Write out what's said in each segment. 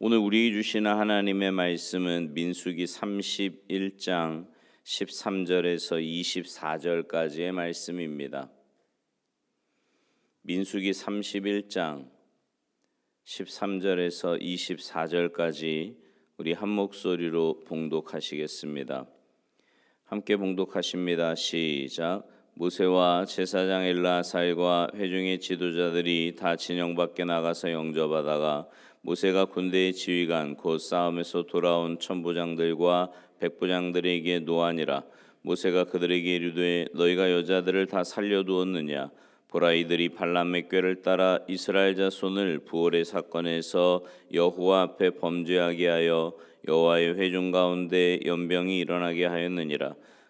오늘 우리 주시는 하나님의 말씀은 민수기 31장 13절에서 24절까지의 말씀입니다. 민수기 31장 13절에서 24절까지 우리 한 목소리로 봉독하시겠습니다. 함께 봉독하십니다. 시작. 모세와 제사장 엘라살과 회중의 지도자들이 다 진영 밖에 나가서 영접하다가 모세가 군대의 지휘관 곧 싸움에서 돌아온 천부장들과 백부장들에게 노하니라. 모세가 그들에게 이르되 너희가 여자들을 다 살려두었느냐? 보라 이들이 발람의 꾀를 따라 이스라엘 자손을 부월의 사건에서 여호와 앞에 범죄하게 하여 여호와의 회중 가운데 연병이 일어나게 하였느니라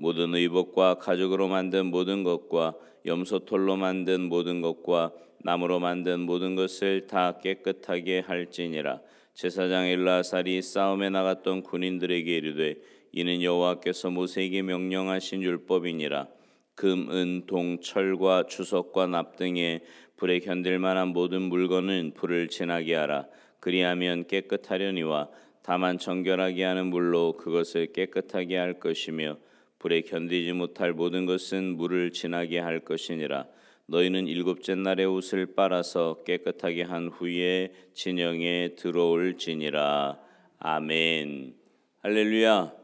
모든 의복과 가죽으로 만든 모든 것과 염소털로 만든 모든 것과 나무로 만든 모든 것을 다 깨끗하게 할지니라. 제사장 엘라살이 싸움에 나갔던 군인들에게 이르되 이는 여호와께서 모세에게 명령하신 율법이니라. 금, 은, 동, 철과 주석과 납 등의 불에 견딜 만한 모든 물건은 불을 지나게 하라. 그리하면 깨끗하려니와 다만 정결하게 하는 물로 그것을 깨끗하게 할 것이며 불에 견디지 못할 모든 것은 물을 지나게 할 것이니라 너희는 일곱째 날에 옷을 빨아서 깨끗하게 한 후에 진영에 들어올지니라 아멘 할렐루야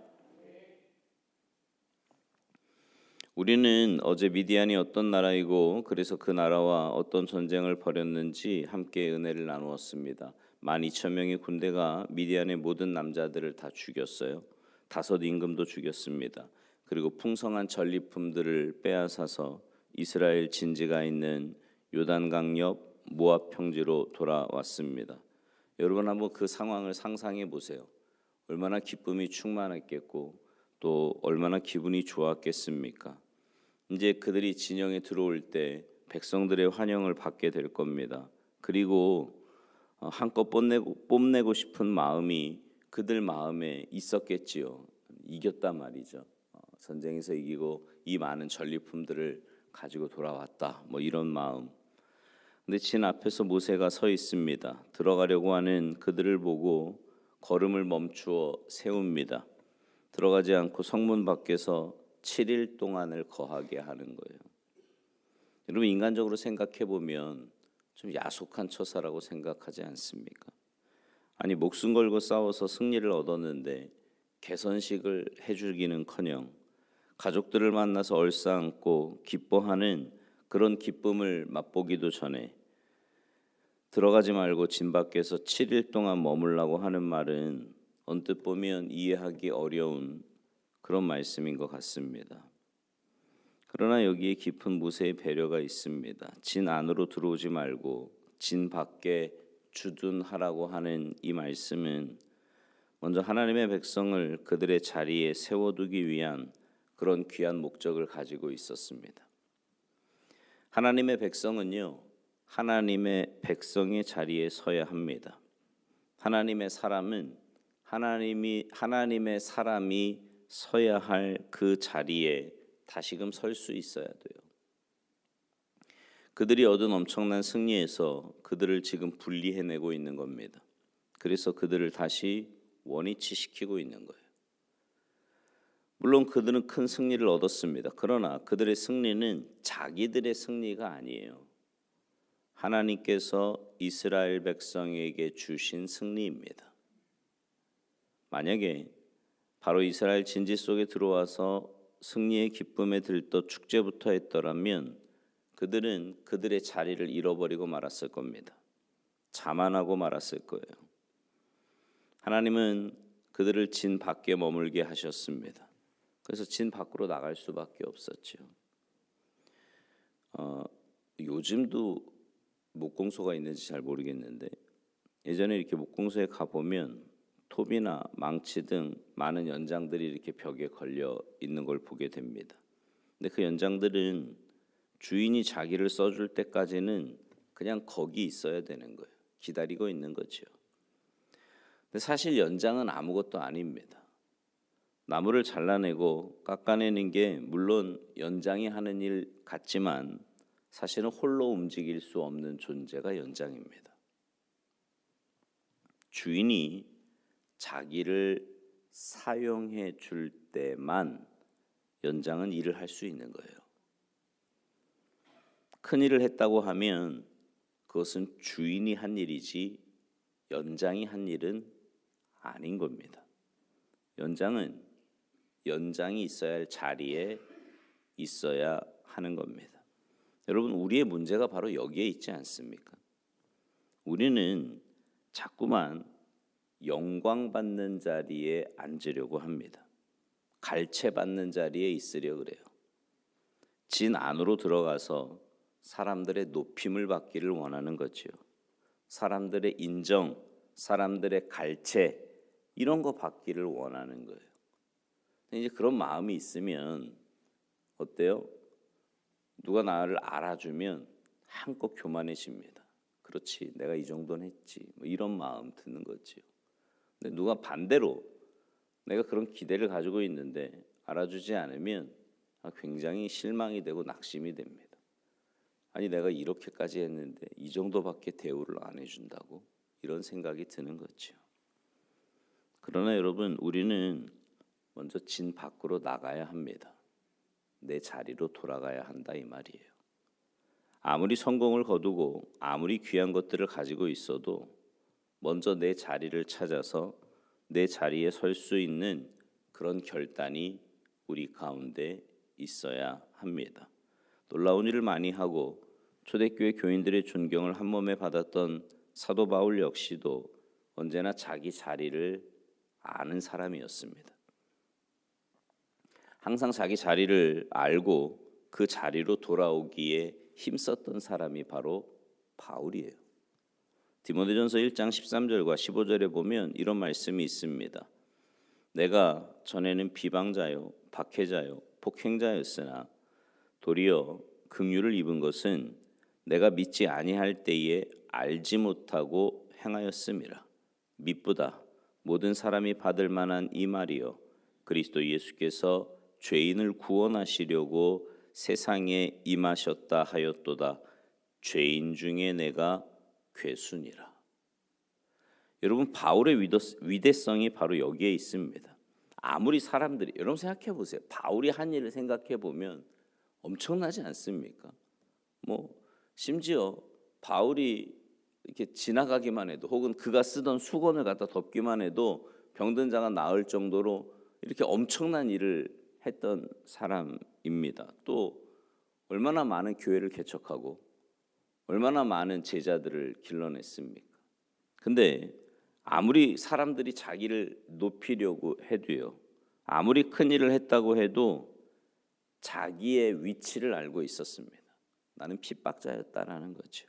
우리는 어제 미디안이 어떤 나라이고 그래서 그 나라와 어떤 전쟁을 벌였는지 함께 은혜를 나누었습니다. 12,000명의 군대가 미디안의 모든 남자들을 다 죽였어요. 다섯 임금도 죽였습니다. 그리고 풍성한 전리품들을 빼앗아서 이스라엘 진지가 있는 요단강 옆 모압 평지로 돌아왔습니다. 여러분 한번 그 상황을 상상해 보세요. 얼마나 기쁨이 충만했겠고 또 얼마나 기분이 좋았겠습니까? 이제 그들이 진영에 들어올 때 백성들의 환영을 받게 될 겁니다. 그리고 어, 한껏 뽐내고, 뽐내고 싶은 마음이 그들 마음에 있었겠지요. 이겼단 말이죠. 어, 전쟁에서 이기고 이 많은 전리품들을 가지고 돌아왔다. 뭐 이런 마음. 근데 진 앞에서 모세가 서 있습니다. 들어가려고 하는 그들을 보고 걸음을 멈추어 세웁니다. 들어가지 않고 성문 밖에서 7일 동안을 거하게 하는 거예요. 여러분 인간적으로 생각해 보면 좀 야속한 처사라고 생각하지 않습니까? 아니 목숨 걸고 싸워서 승리를 얻었는데 개선식을 해주기는커녕 가족들을 만나서 얼싸안고 기뻐하는 그런 기쁨을 맛보기도 전에 들어가지 말고 진 밖에서 7일 동안 머물라고 하는 말은 언뜻 보면 이해하기 어려운 그런 말씀인 것 같습니다. 그러나 여기에 깊은 무세의 배려가 있습니다. 진 안으로 들어오지 말고 진 밖에 주둔하라고 하는 이 말씀은 먼저 하나님의 백성을 그들의 자리에 세워두기 위한 그런 귀한 목적을 가지고 있었습니다. 하나님의 백성은요, 하나님의 백성의 자리에 서야 합니다. 하나님의 사람은 하나님이 하나님의 사람이 서야 할 그 자리에 다시금 설 수 있어야 돼요. 그들이 얻은 엄청난 승리에서 그들을 지금 분리해내고 있는 겁니다. 그래서 그들을 다시 원위치시키고 있는 거예요. 물론 그들은 큰 승리를 얻었습니다. 그러나 그들의 승리는 자기들의 승리가 아니에요. 하나님께서 이스라엘 백성에게 주신 승리입니다. 만약에 바로 이스라엘 진지 속에 들어와서 승리의 기쁨에 들떠 축제부터 했더라면 그들은 그들의 자리를 잃어버리고 말았을 겁니다. 자만하고 말았을 거예요. 하나님은 그들을 진 밖에 머물게 하셨습니다. 그래서 진 밖으로 나갈 수밖에 없었죠. 어, 요즘도 목공소가 있는지 잘 모르겠는데 예전에 이렇게 목공소에 가 보면 톱이나 망치 등 많은 연장들이 이렇게 벽에 걸려 있는 걸 보게 됩니다. 근데 그 연장들은 주인이 자기를 써줄 때까지는 그냥 거기 있어야 되는 거예요. 기다리고 있는 거죠. 근데 사실 연장은 아무것도 아닙니다. 나무를 잘라내고 깎아내는 게 물론 연장이 하는 일 같지만 사실은 홀로 움직일 수 없는 존재가 연장입니다. 주인이 자기를 사용해 줄 때만 연장은 일을 할 수 있는 거예요. 큰 일을 했다고 하면 그것은 주인이 한 일이지 연장이 한 일은 아닌 겁니다. 연장은 연장이 있어야 할 자리에 있어야 하는 겁니다. 여러분 우리의 문제가 바로 여기에 있지 않습니까? 우리는 자꾸만 영광 받는 자리에 앉으려고 합니다. 갈채 받는 자리에 있으려 그래요. 진 안으로 들어가서 사람들의 높임을 받기를 원하는 거지요. 사람들의 인정, 사람들의 갈채 이런 거 받기를 원하는 거예요. 이제 그런 마음이 있으면 어때요? 누가 나를 알아주면 한껏 교만해집니다. 그렇지, 내가 이 정도는 했지. 뭐 이런 마음 드는 거지요. 근데 누가 반대로 내가 그런 기대를 가지고 있는데 알아주지 않으면 굉장히 실망이 되고 낙심이 됩니다. 아니 내가 이렇게까지 했는데 이 정도밖에 대우를 안 해준다고 이런 생각이 드는 거죠. 그러나 여러분 우리는 먼저 진 밖으로 나가야 합니다. 내 자리로 돌아가야 한다 이 말이에요. 아무리 성공을 거두고 아무리 귀한 것들을 가지고 있어도 먼저 내 자리를 찾아서 내 자리에 설 수 있는 그런 결단이 우리 가운데 있어야 합니다. 놀라운 일을 많이 하고 초대교회 교인들의 존경을 한 몸에 받았던 사도 바울 역시도 언제나 자기 자리를 아는 사람이었습니다. 항상 자기 자리를 알고 그 자리로 돌아오기에 힘썼던 사람이 바로 바울이에요. 디모데전서 1장 13절과 15절에 보면 이런 말씀이 있습니다. 내가 전에는 비방자요, 박해자요, 폭행자였으나 도리어 긍휼을 입은 것은 내가 믿지 아니할 때에 알지 못하고 행하였음이라. 믿보다 모든 사람이 받을 만한 이 말이요 그리스도 예수께서 죄인을 구원하시려고 세상에 임하셨다 하였도다. 죄인 중에 내가 괴순이라. 여러분 바울의 위대성이 바로 여기에 있습니다. 아무리 사람들이 여러분 생각해 보세요. 바울이 한 일을 생각해 보면 엄청나지 않습니까? 뭐 심지어 바울이 이렇게 지나가기만 해도 혹은 그가 쓰던 수건을 갖다 덮기만 해도 병든 자가 나을 정도로 이렇게 엄청난 일을 했던 사람입니다. 또 얼마나 많은 교회를 개척하고 얼마나 많은 제자들을 길러냈습니까? 근데 아무리 사람들이 자기를 높이려고 해도요. 아무리 큰 일을 했다고 해도 자기의 위치를 알고 있었습니다. 나는 핍박자였다라는 거죠.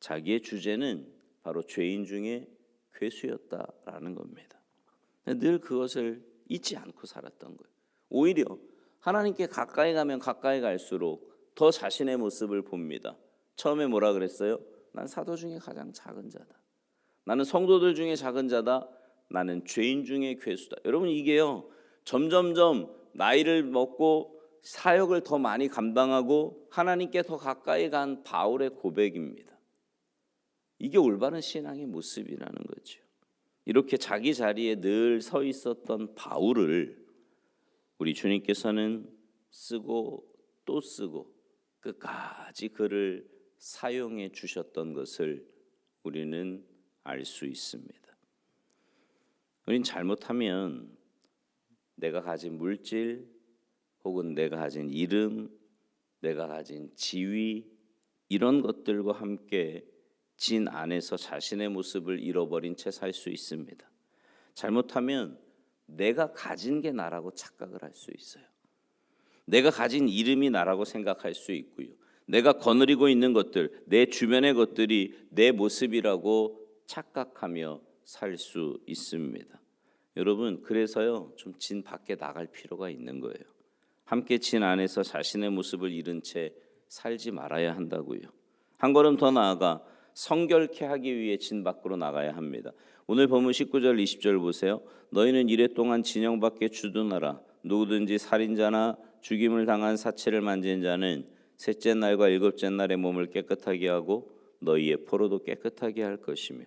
자기의 주제는 바로 죄인 중에 괴수였다라는 겁니다. 늘 그것을 잊지 않고 살았던 거예요. 오히려 하나님께 가까이 가면 가까이 갈수록 더 자신의 모습을 봅니다. 처음에 뭐라 그랬어요? 난 사도 중에 가장 작은 자다. 나는 성도들 중에 작은 자다. 나는 죄인 중에 괴수다. 여러분 이게요. 점점점 나이를 먹고 사역을 더 많이 감당하고 하나님께 더 가까이 간 바울의 고백입니다. 이게 올바른 신앙의 모습이라는 거죠. 이렇게 자기 자리에 늘 서 있었던 바울을 우리 주님께서는 쓰고 또 쓰고 끝까지 그를 사용해 주셨던 것을 우리는 알 수 있습니다. 우린 잘못하면 내가 가진 물질, 혹은 내가 가진 이름, 내가 가진 지위 이런 것들과 함께 진 안에서 자신의 모습을 잃어버린 채 살 수 있습니다. 잘못하면 내가 가진 게 나라고 착각을 할 수 있어요. 내가 가진 이름이 나라고 생각할 수 있고요. 내가 거느리고 있는 것들, 내 주변의 것들이 내 모습이라고 착각하며 살 수 있습니다. 여러분 그래서요 좀 진 밖에 나갈 필요가 있는 거예요. 함께 진 안에서 자신의 모습을 잃은 채 살지 말아야 한다고요. 한 걸음 더 나아가 성결케 하기 위해 진 밖으로 나가야 합니다. 오늘 본문 19절 20절 보세요. 너희는 이래 동안 진영 밖에 주둔하라. 누구든지 살인자나 죽임을 당한 사체를 만진 자는 셋째 날과 일곱째 날에 몸을 깨끗하게 하고 너희의 포로도 깨끗하게 할 것이며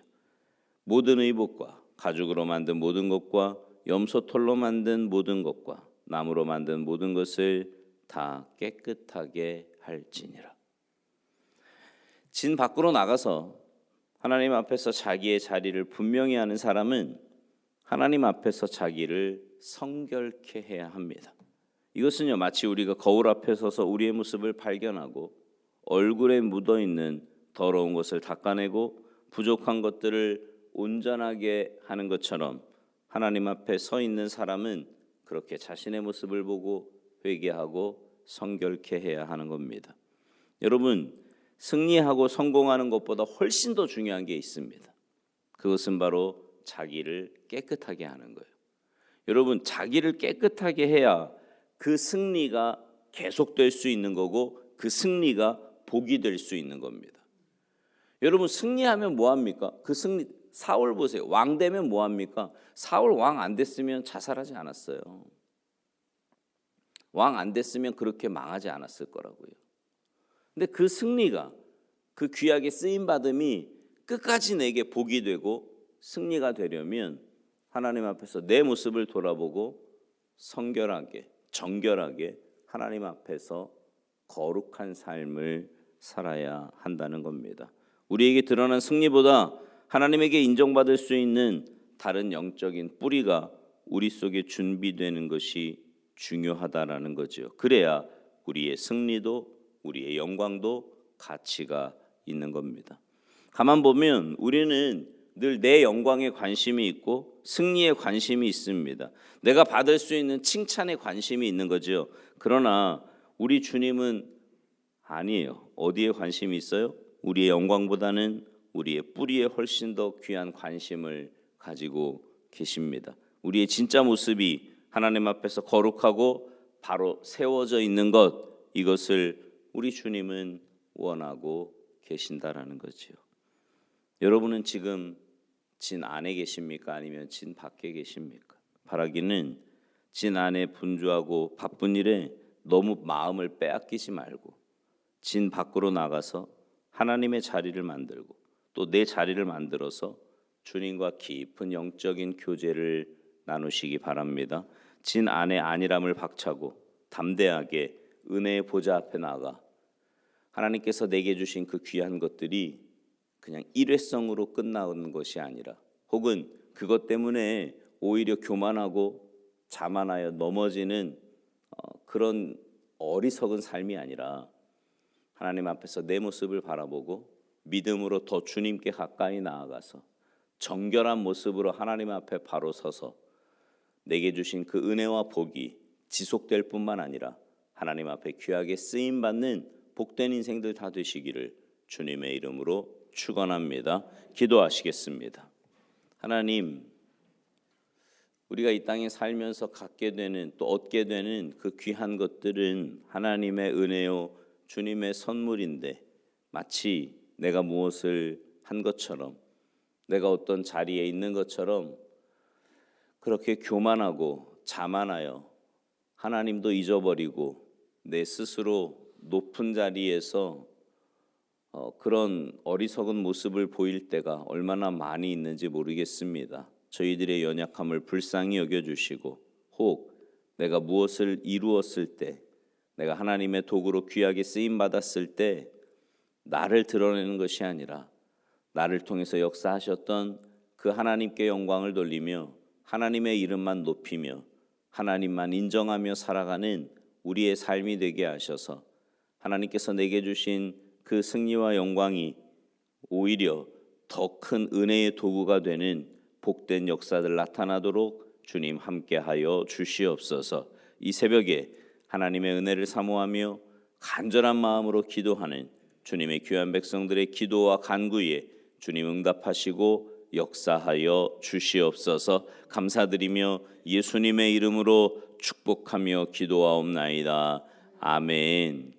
모든 의복과 가죽으로 만든 모든 것과 염소 털로 만든 모든 것과 나무로 만든 모든 것을 다 깨끗하게 할지니라. 진 밖으로 나가서 하나님 앞에서 자기의 자리를 분명히 하는 사람은 하나님 앞에서 자기를 성결케 해야 합니다. 이것은요 마치 우리가 거울 앞에 서서 우리의 모습을 발견하고 얼굴에 묻어 있는 더러운 것을 닦아내고 부족한 것들을 온전하게 하는 것처럼 하나님 앞에 서 있는 사람은 그렇게 자신의 모습을 보고 회개하고 성결케 해야 하는 겁니다. 여러분 승리하고 성공하는 것보다 훨씬 더 중요한 게 있습니다. 그것은 바로 자기를 깨끗하게 하는 거예요. 여러분 자기를 깨끗하게 해야 그 승리가 계속될 수 있는 거고 그 승리가 복이 될 수 있는 겁니다. 여러분 승리하면 뭐 합니까? 그 승리 사울 보세요. 왕 되면 뭐 합니까? 사울 왕 안 됐으면 자살하지 않았어요. 왕 안 됐으면 그렇게 망하지 않았을 거라고요. 근데 그 승리가 그 귀하게 쓰임 받음이 끝까지 내게 복이 되고 승리가 되려면 하나님 앞에서 내 모습을 돌아보고 성결하게 정결하게 하나님 앞에서 거룩한 삶을 살아야 한다는 겁니다. 우리에게 드러난 승리보다 하나님에게 인정받을 수 있는 다른 영적인 뿌리가 우리 속에 준비되는 것이 중요하다라는 거죠. 그래야 우리의 승리도 우리의 영광도 가치가 있는 겁니다. 가만 보면 우리는 늘 내 영광에 관심이 있고 승리에 관심이 있습니다. 내가 받을 수 있는 칭찬에 관심이 있는 거죠. 그러나 우리 주님은 아니에요. 어디에 관심이 있어요? 우리의 영광보다는 우리의 뿌리에 훨씬 더 귀한 관심을 가지고 계십니다. 우리의 진짜 모습이 하나님 앞에서 거룩하고 바로 세워져 있는 것 이것을 우리 주님은 원하고 계신다라는 거지요. 여러분은 지금 진 안에 계십니까? 아니면 진 밖에 계십니까? 바라기는 진 안에 분주하고 바쁜 일에 너무 마음을 빼앗기지 말고 진 밖으로 나가서 하나님의 자리를 만들고 또 내 자리를 만들어서 주님과 깊은 영적인 교제를 나누시기 바랍니다. 진 안에 안일함을 박차고 담대하게 은혜의 보좌 앞에 나가 하나님께서 내게 주신 그 귀한 것들이 그냥 일회성으로 끝나는 것이 아니라 혹은 그것 때문에 오히려 교만하고 자만하여 넘어지는 어, 그런 어리석은 삶이 아니라 하나님 앞에서 내 모습을 바라보고 믿음으로 더 주님께 가까이 나아가서 정결한 모습으로 하나님 앞에 바로 서서 내게 주신 그 은혜와 복이 지속될 뿐만 아니라 하나님 앞에 귀하게 쓰임 받는 복된 인생들 다 되시기를 주님의 이름으로 축원합니다. 기도하시겠습니다. 하나님 우리가 이 땅에 살면서 갖게 되는 또 얻게 되는 그 귀한 것들은 하나님의 은혜요 주님의 선물인데 마치 내가 무엇을 한 것처럼 내가 어떤 자리에 있는 것처럼 그렇게 교만하고 자만하여 하나님도 잊어버리고 내 스스로 높은 자리에서 어, 그런 어리석은 모습을 보일 때가 얼마나 많이 있는지 모르겠습니다. 저희들의 연약함을 불쌍히 여겨주시고 혹 내가 무엇을 이루었을 때 내가 하나님의 도구로 귀하게 쓰임 받았을 때 나를 드러내는 것이 아니라 나를 통해서 역사하셨던 그 하나님께 영광을 돌리며 하나님의 이름만 높이며 하나님만 인정하며 살아가는 우리의 삶이 되게 하셔서 하나님께서 내게 주신 그 승리와 영광이 오히려 더 큰 은혜의 도구가 되는 복된 역사들 나타나도록 주님 함께하여 주시옵소서. 이 새벽에 하나님의 은혜를 사모하며 간절한 마음으로 기도하는 주님의 귀한 백성들의 기도와 간구에 주님 응답하시고 역사하여 주시옵소서 감사드리며 예수님의 이름으로 축복하며 기도하옵나이다. 아멘.